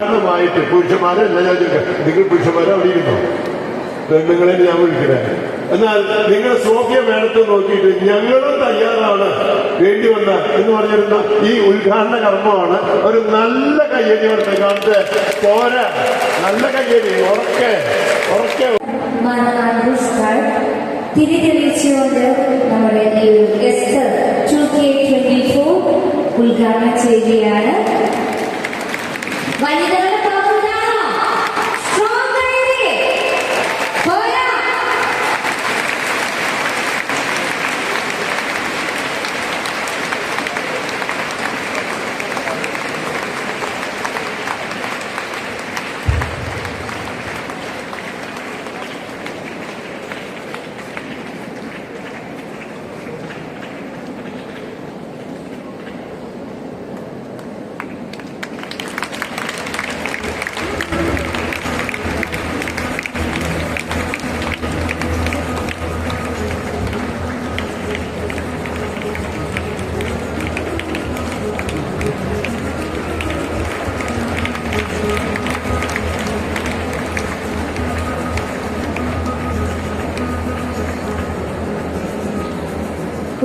കാരണമായിട്ട് പുരുഷന്മാരല്ല ഞാൻ ചോദിക്കാം നിങ്ങൾ പുരുഷന്മാരെ അവിടെ ഇരുന്നു? പെണ്ണുങ്ങളെ ഞാൻ വിളിക്കുന്നത് എന്നാൽ നിങ്ങൾ സോഫിയ മേടത്ത് നോക്കിയിട്ട് ഞങ്ങളും തയ്യാറാണ്. വേണ്ടി വന്ന എന്ന് പറഞ്ഞിരുന്ന ഈ ഉദ്ഘാടന കർമ്മമാണ് ഒരു നല്ല കയ്യടി കൊടുത്ത കാലത്ത് പോരാ. നല്ല കയ്യടി. ഉറക്കെ. ഉറക്കെ. തിരിതെളിച്ചുകൊണ്ട് ഉദ്ഘാടനം ചെയ്യുകയാണ്. വനിതകളുടെ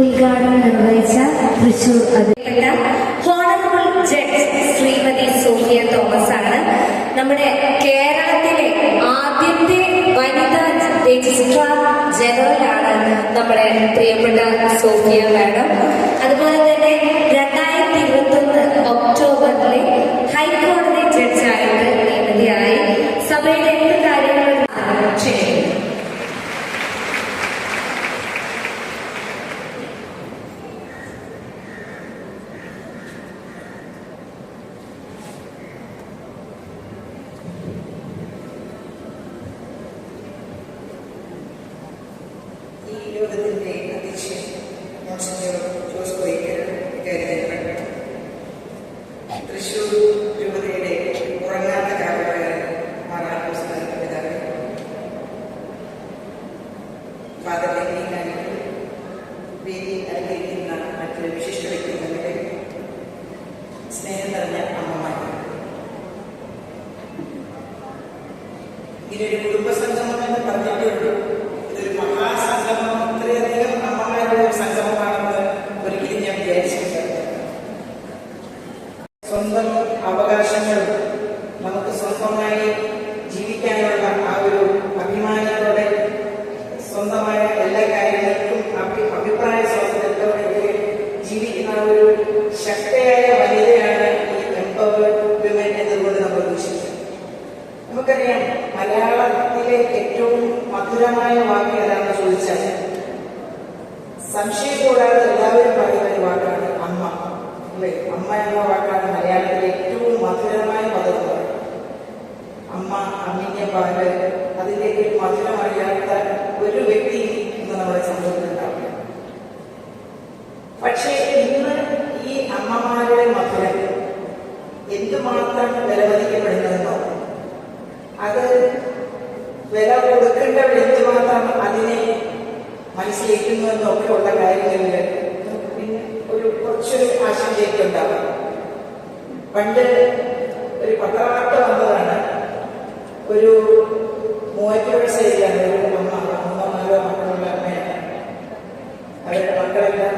ഉദ്ഘാടനം നിർവഹിച്ച തൃശൂർ ഹോണറബിൾ ജഡ്ജ് ശ്രീമതി സോഫിയ തോമസ് ആണ് നമ്മുടെ കേരളത്തിലെ ആദ്യത്തെ വനിതാ രജിസ്ട്രാർ ജനറൽ ആണ് നമ്മുടെ പ്രിയപ്പെട്ട സോഫിയ മാഡം. അതുപോലെ തന്നെ രണ്ടായിരത്തി ഇരുപത്തി ഒന്ന് ഒക്ടോബറിലെ ഹൈക്കോടതി ജഡ്ജായിട്ട് നിയമിതയായി. സഭയുടെ ഒരു സ്നേഹം അമ്മമാർ. ഇതൊരു കുടുംബസംഗമം എന്ന് പറഞ്ഞിട്ടുള്ളൂ ഇതൊരു സ്വന്തം അവകാശങ്ങൾ നമുക്ക് സ്വന്തമായി ജീവിക്കാനുള്ള ആ ഒരു അഭിമാനത്തോടെ സ്വന്തമായ എല്ലാ കാര്യങ്ങൾക്കും അഭി അഭിപ്രായ സ്വാതന്ത്ര്യത്തോടെ ജീവിക്കുന്ന ഒരു ശക്തയായ വനിതയാണ് ഈ എംപവേർഡ് വിമൻ എന്നതുകൊണ്ട് നമ്മൾ ഉദ്ദേശിച്ചത്. നമുക്കറിയാം മലയാളത്തിലെ ഏറ്റവും മധുരമായ വാക്ക് ഏതാണെന്ന് ചോദിച്ചാൽ സംശയം കൂടാതെ എല്ലാവരും പറയുന്ന ഒരു വാക്കാണ് അമ്മ അല്ലേ അമ്മ എന്ന വാക്കാണ് മലയാളത്തിലെ ഏറ്റവും മധുരമായ പദം അമ്മ അമ്മിന്റെ പാൽ അതിലേക്ക് മധുരം അറിയാത്ത ഒരു വ്യക്തി ഇന്ന് നമ്മുടെ സമൂഹത്തിലുണ്ടാവില്ല പക്ഷേ ഇന്ന് ഈ അമ്മമാരുടെ മധുരം എന്തുമാത്രം വിലമതിക്കപ്പെടുന്നതെന്നോ അത് വില കൊടുക്കേണ്ടവർ എന്തുമാത്രം അതിനെ മനസ്സിലേക്കുന്നു എന്നൊക്കെ ഉള്ള കാര്യങ്ങളിൽ കുറച്ചൊരു ആശങ്കയൊക്കെ ഉണ്ടാവും പണ്ട് ഒരു പത്രവാർത്ത വന്നതാണ്. ഒരു മൂവാറ്റുപുഴ ശൈലിയാണ് ഒരു അമ്മ നാലോ മക്കളുള്ള അമ്മയാണ് അവരുടെ മക്കളെല്ലാം